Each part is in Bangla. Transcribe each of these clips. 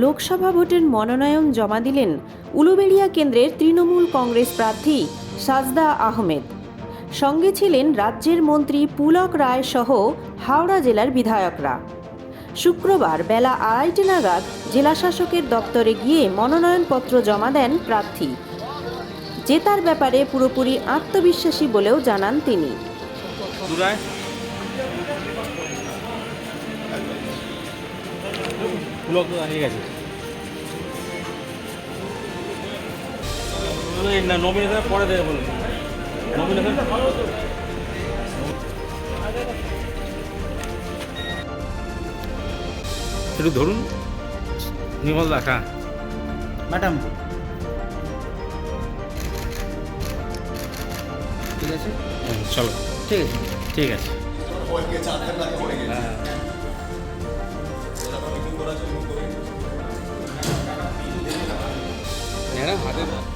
লোকসভা ভোটের মনোনয়ন জমা দিলেন উলুবেড়িয়া কেন্দ্রের তৃণমূল কংগ্রেস প্রার্থী সাজদা আহমেদ। সঙ্গে ছিলেন রাজ্যের মন্ত্রী পুলক রায় সহ হাওড়া জেলার বিধায়করা। শুক্রবার বেলা আড়াইটে নাগাদ জেলাশাসকের দপ্তরে গিয়ে মনোনয়নপত্র জমা দেন প্রার্থী। জেতার ব্যাপারে পুরোপুরি আত্মবিশ্বাসী বলেও জানান তিনি। ব্লক হয়ে গেছে। না নমিনেশন পরে দেবে নমিনেশন একটু ধরুন। নিমল দেখা ম্যাডাম। ঠিক আছে? চলো। ঠিক আছে। ঠিক আছে। 내가 하든 뭐.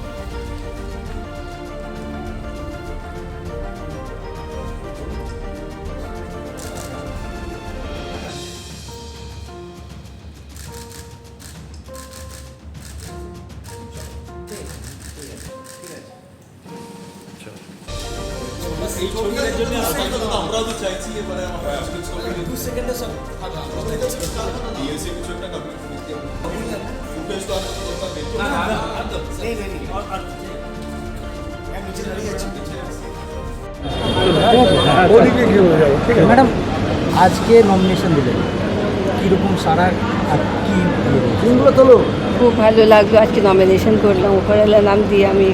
ম্যাডাম হাতে আমরাও তো চাইছি এবারে দু সেকেন্ডে সব কিছু একটা ফুটেজ তো আমরা কোথাও দেখতে ম্যাডাম আজকে নমিনেশন দিলেন। কীরকম সারা আর কি দিনগুলো তোলো। খুব ভালো লাগল। আজকে নমিনেশন করলাম। উপরওয়ালা নাম দিয়ে আমি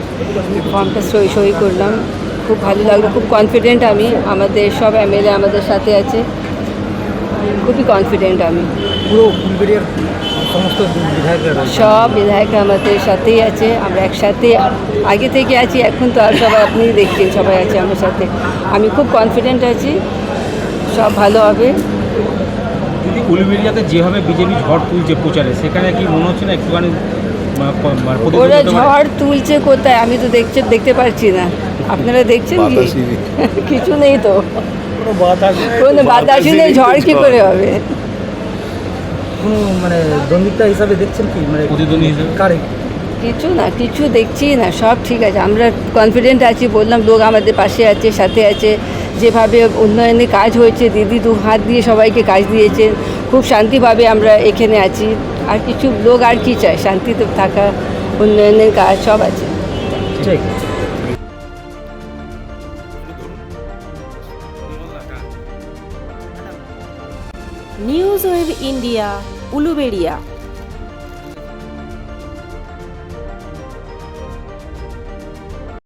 ফর্মটা সই সই করলাম। খুব ভালো লাগল খুব কনফিডেন্ট আমি। আমাদের সব এমএলএ আমাদের সাথে আছে। খুবই কনফিডেন্ট আমি। পুরো ফুলবেড়িয়ার সমস্ত বিধায়করা সব বিধায়করা আমাদের সাথেই আছে। আমরা একসাথে আগে থেকে আছি এখন তো আর সবাই আপনি দেখছেন সবাই আছে আমার সাথে। আমি খুব কনফিডেন্ট আছি সব ভালো হবে। দিদি উলুবেরিয়াতে যেভাবে বিজেপি ঝড় তুলছে প্রচারে সেখানে কি মনে হচ্ছে না একটুখানি মানে ওরা ঝড় তুলছে কোথায়? আমি তো দেখছে দেখতে পারছি না। আপনারা দেখছেন কি? কিছু নেই তো। কোনো বাতাসই নেই ঝড় কি করে হবে? কোনো মানে দ্বন্দ্বিতা হিসাবে দেখছেন কি? মানে কারে? কিছু না কিছু দেখছি না সব ঠিক আছে। আমরা কনফিডেন্ট আছি বললাম লোক আমাদের পাশে আছে সাথে আছে। যেভাবে উন্নয়নে কাজ হয়েছে দিদি দু হাত দিয়ে সবাইকে কাজ দিয়েছেন। খুব শান্তিভাবে আমরা এখানে আছি। আর কিছু লোক আর কি চায়? শান্তিতে থাকা উন্নয়নের কাজ সব আছে। ঠিক নিউজ ওয়েব ইন্ডিয়া উলুবেড়িয়া